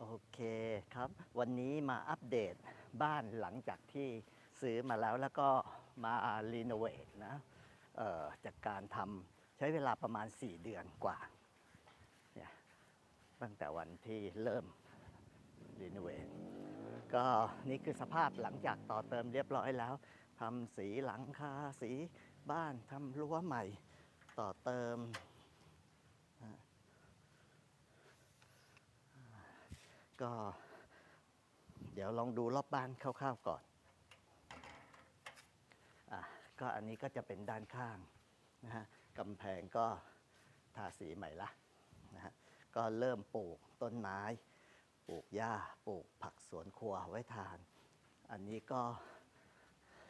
โอเคครับ วันนี้มาอัปเดตบ้านหลังจากที่ซื้อมาแล้วแล้วก็มารีโนเวทนะจากการทำใช้เวลาประมาณ 4 เดือนกว่าเนี่ยตั้งแต่วันที่เริ่มรีโนเวทก็นี่คือสภาพหลังจากต่อเติมเรียบร้อยแล้วทำสีหลังคาสีบ้านทำรั้วใหม่ ต่อเติม ก็ เดี๋ยวลองดูรอบบ้านคร่าวๆก่อนอะก็อันนี้ก็จะเป็นด้านข้างนะฮะกำแพงก็ทาสีใหม่ละนะฮะก็เริ่มปลูกต้นไม้ ปลูกหญ้าปลูกผักสวนครัวไว้ทาน อันนี้ก็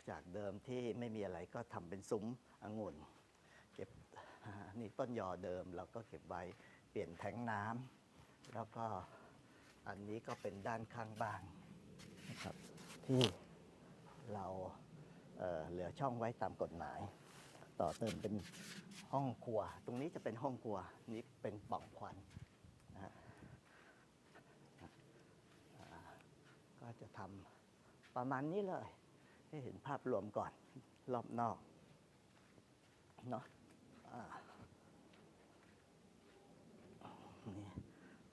จากเดิมที่ไม่มีอะไรก็ทำเป็นซุ้มองุ่น เก็บนี่ต้นยอเดิมเราก็เก็บไว้เปลี่ยนแทงน้ำแล้วก็ อันนี้ก็เป็นด้านข้างบ้านนะครับที่เราเอ่อเหลือช่องไว้ตามกฎหมาย ต่อเติมเป็นห้องครัว ตรงนี้จะเป็นห้องครัวนี่เป็นปล่องควันนะฮะอ่าก็จะทำประมาณนี้เลย ให้เห็นภาพรวมก่อนรอบนอกเนาะอ่านี่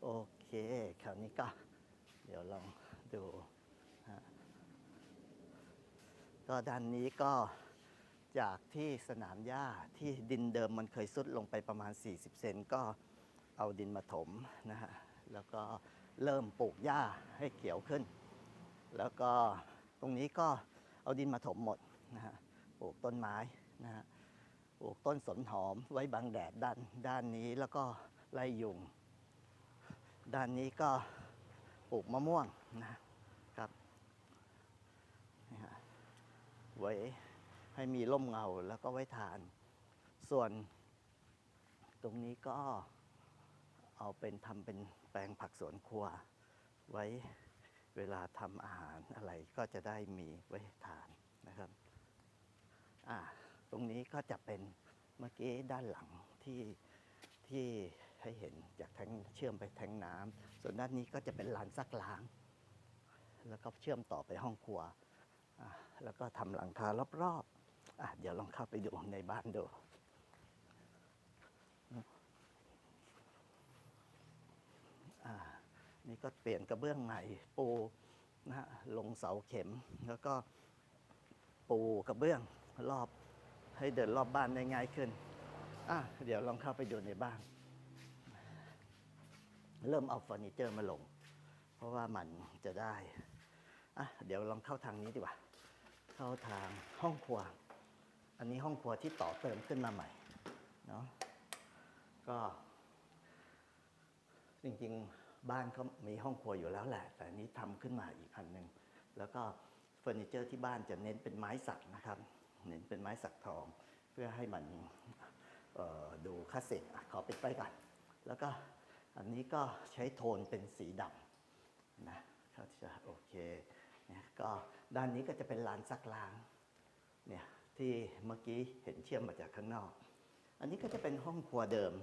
โอเคคราวนี้ก็เดี๋ยวลองดูก็ด้านนี้ก็จากที่สนามหญ้าที่ดินเดิมมันเคยซุดลงไปประมาณ 40 เซนก็เอาดินมาถมนะฮะแล้วก็เริ่มปลูกหญ้าให้เขียวขึ้น แล้วก็ตรงนี้ก็เอาดินมาถมหมดนะฮะปลูกต้นไม้นะฮะปลูกต้นสนหอมไว้บังแดดด้านด้านนี้แล้วก็ไล่ยุง ด้านนี้ก็ปลูกมะม่วงนะครับไว้ให้มีร่มเงาแล้วก็ไว้ทาน ส่วน ตรงนี้ก็เอาเป็นทำเป็นแปลงผักสวนครัว ไว้เวลาทำอาหารอะไรก็จะได้มีไว้ทานนะครับอ่าตรงนี้ก็จะเป็นเมื่อกี้ด้านหลังที่ที่ ให้เห็นจากแทงเชื่อมไปแทงน้ำส่วนด้านนี้ก็จะเป็นลานซักล้าง แล้วก็เชื่อมต่อไปห้องครัว แล้วก็ทำหลังคารอบๆอเดี๋ยวลองเข้าไปดูในบ้านดูนี่ก็เปลี่ยนกระเบื้องใหม่ปูนะฮะลงเสาเข็ม แล้วก็ปูกระเบื้องรอบให้เดินรอบบ้านได้ง่ายขึ้นอะเดี๋ยวลองเข้าไปดูในบ้าน เริ่มเอาเฟอร์นิเจอร์มาลง เพราะว่ามันจะได้อะเดี๋ยวลองเข้าทางนี้ดีกว่า เข้าทางห้องครัว อันนี้ห้องครัวที่ต่อเติมขึ้นมาใหม่เนาะก็ จริงๆบ้านเขามีห้องครัวอยู่แล้วแหละ แต่อันนี้ทำขึ้นมาอีกอันหนึ่งแล้วก็เฟอร์นิเจอร์ที่บ้านจะเน้นเป็นไม้สักนะครับ เน้นเป็นไม้สักทอง เพื่อให้มันดูคลาสสิกขอปิดไฟก่อน แล้วก็ อันนี้ก็ใช้โทนเป็นสีดำนะเขาจะโอเคเนี่ยก็ด้านนี้ก็จะเป็นลานซักล้างเนี่ยที่เมื่อกี้เห็นเชื่อมมาจากข้างนอก อันนี้ก็จะเป็นห้องครัวเดิม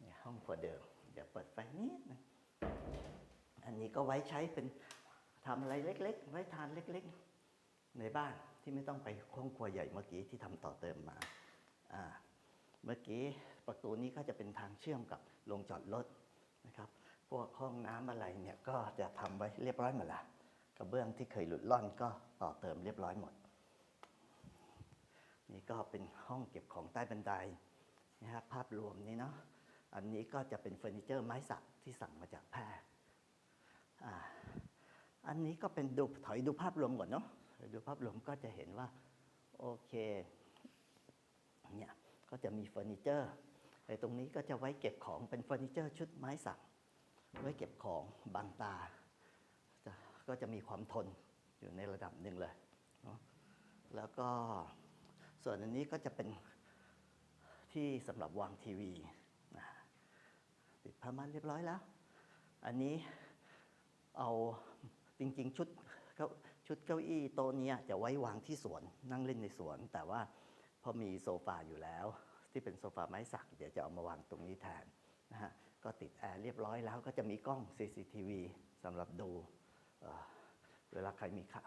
เนี่ยห้องครัวเดิม เดี๋ยวเปิดไฟนิดนะอันนี้ก็ไว้ใช้เป็นทำอะไรเล็ก ๆ ไว้ทานเล็ก ๆ ในบ้านที่ไม่ต้องไปห้องครัวใหญ่เมื่อกี้ที่ทำต่อเติมมาอ่าเมื่อกี้ ประตูนี้ก็จะเป็นทางเชื่อมกับโรงจอดรถนะครับ พวกห้องน้ำอะไรเนี่ยก็จะทำไว้เรียบร้อยหมดละกระเบื้องที่เคยหลุดล่อนก็ต่อเติมเรียบร้อยหมด นี่ก็เป็นห้องเก็บของใต้บันไดนะครับภาพรวมนี้เนาะอันนี้ก็จะเป็นเฟอร์นิเจอร์ไม้สักที่สั่งมาจากแพร่อันนี้ก็เป็นดูถอยดูภาพรวมก่อนเนาะดูภาพรวมก็จะเห็นว่า โอเคเนี่ยก็จะมีเฟอร์นิเจอร์ อ้ตรงนี้ก็จะไว้เก็บของเป็นเฟอร์นิเจอร์ชุดไม้สักไว้เก็บของบางตา ก็จะมีความทนอยู่ในระดับหนึ่งเลย แล้วก็ส่วนอันนี้ก็จะเป็นที่สำหรับวางทีวีติดผ้าม่านเรียบร้อยแล้ว อันนี้เอาจริงๆชุดก้าชุดเก้าอี้โต๊ะเนี้ยจะไว้วางที่สวนนั่งเล่นในสวน แต่ว่าพอมีโซฟาอยู่แล้ว ที่เป็นโซฟาไม้สักเดี๋ยวจะเอามาวางตรงนี้แทนนะฮะก็ติดแอร์เรียบร้อยแล้วก็จะมีกล้อง CCTV สำหรับดูเอ่อเวลาใครมีเข้า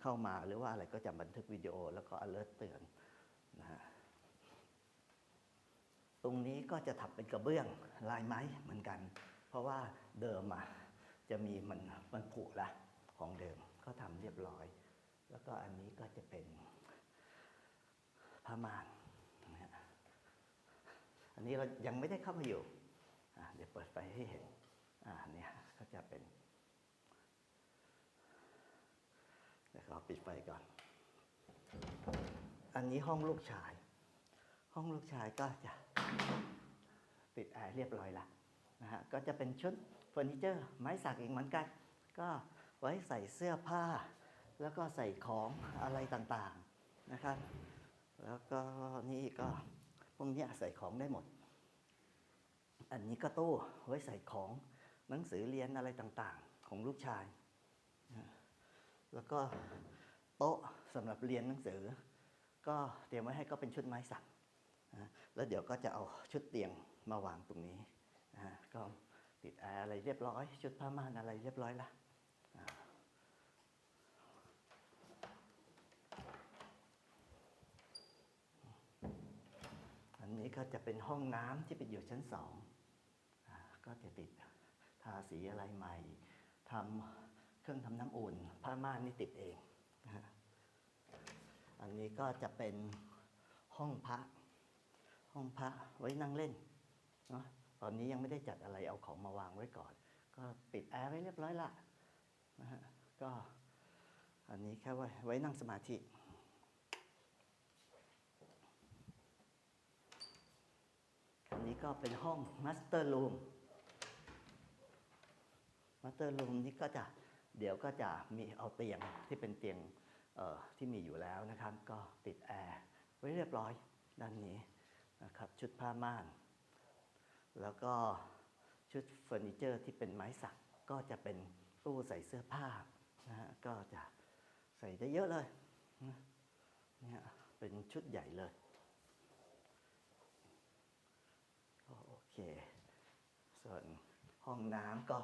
เข้ามาหรือว่าอะไรก็จะบันทึกวิดีโอแล้วก็ alert เตือนนะฮะตรงนี้ก็จะทำเป็นกระเบื้องลายไม้เหมือนกัน เพราะว่าเดิมอะจะมีมันมันผุละของเดิมก็ทำเรียบร้อย แล้วก็อันนี้ก็จะเป็นผ้าม่าน อันนี้เรายังไม่ได้เข้ามาอยู่เดี๋ยวเปิดไฟให้เห็นอ่าเนี่ยก็จะเป็นเดี๋ยวขอปิดไฟก่อน อันนี้ห้องลูกชาย ห้องลูกชายก็จะติดแอร์เรียบร้อยละนะฮะก็จะเป็นชุดเฟอร์นิเจอร์ไม้สักอีกเหมือนกัน ก็ไว้ใส่เสื้อผ้า แล้วก็ใส่ของอะไรต่างๆนะครับ แล้วก็นี่ก็ พวกนี้ใส่ของได้หมด อันนี้ก็ตู้ไว้ใส่ของหนังสือเรียนอะไรต่างๆ ของลูกชาย แล้วก็โต๊ะสำหรับเรียนหนังสือ ก็เตรียมไว้ให้ก็เป็นชุดไม้สักแล้วเดี๋ยวก็จะเอาชุดเตียงมาวางตรงนี้ก็ติดแอร์อะไรเรียบร้อย ชุดผ้าม่านอะไรเรียบร้อยละอ่าอันนี้ ก็จะเป็นห้องน้ำที่เป็นอยู่ชั้นสองอก็จะติดทาสีอะไรใหม่ทำเครื่องทำน้ำอุ่นผ้าม่านนี่ติดเองอันนี้ก็จะเป็นห้องพระห้องพระไว้นั่งเล่นเนาะตอนนี้ยังไม่ได้จัดอะไรเอาของมาวางไว้ก่อน ก็ปิดแอร์ไว้เรียบร้อยละนะฮะก็อันนี้แค่ไว้ไว้นั่งสมาธิ นี้ก็เป็นห้องมาสเตอร์รูมมาสเตอร์รูมนี้ก็จะเดี๋ยวก็จะมีเอาเตียงที่เป็นเตียงที่มีอยู่แล้วนะครับ ก็ติดแอร์ไว้เรียบร้อยด้านนี้นะครับชุดผ้าม่าน แล้วก็ชุดเฟอร์นิเจอร์ที่เป็นไม้สักก็จะเป็นตู้ใส่เสื้อผ้านะฮะก็จะใส่ได้เยอะเลยเนี่ยเป็นชุดใหญ่เลยก็โอ เค ส่วนห้องน้ำก็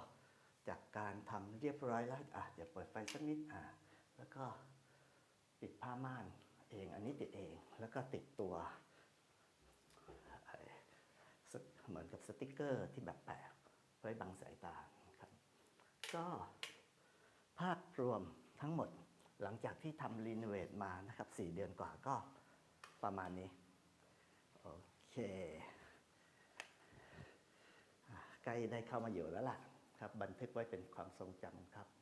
จากการทำเรียบร้อยแล้วอะเดี๋ยวเปิดไฟสักนิดอะแล้วก็ปิดผ้าม่านเองอันนี้ติดเองแล้วก็ติดตัวเหมือนกับสติกเกอร์ที่แบบแปะไว้บังสายตาครับก็ภาพรวมทั้งหมดหลังจากที่ทำรีโนเวทมานะครับ 4 เดือนกว่าก็ประมาณนี้ โอเค ใกล้ได้เข้ามาอยู่แล้วล่ะครับ บันทึกไว้เป็นความทรงจำครับ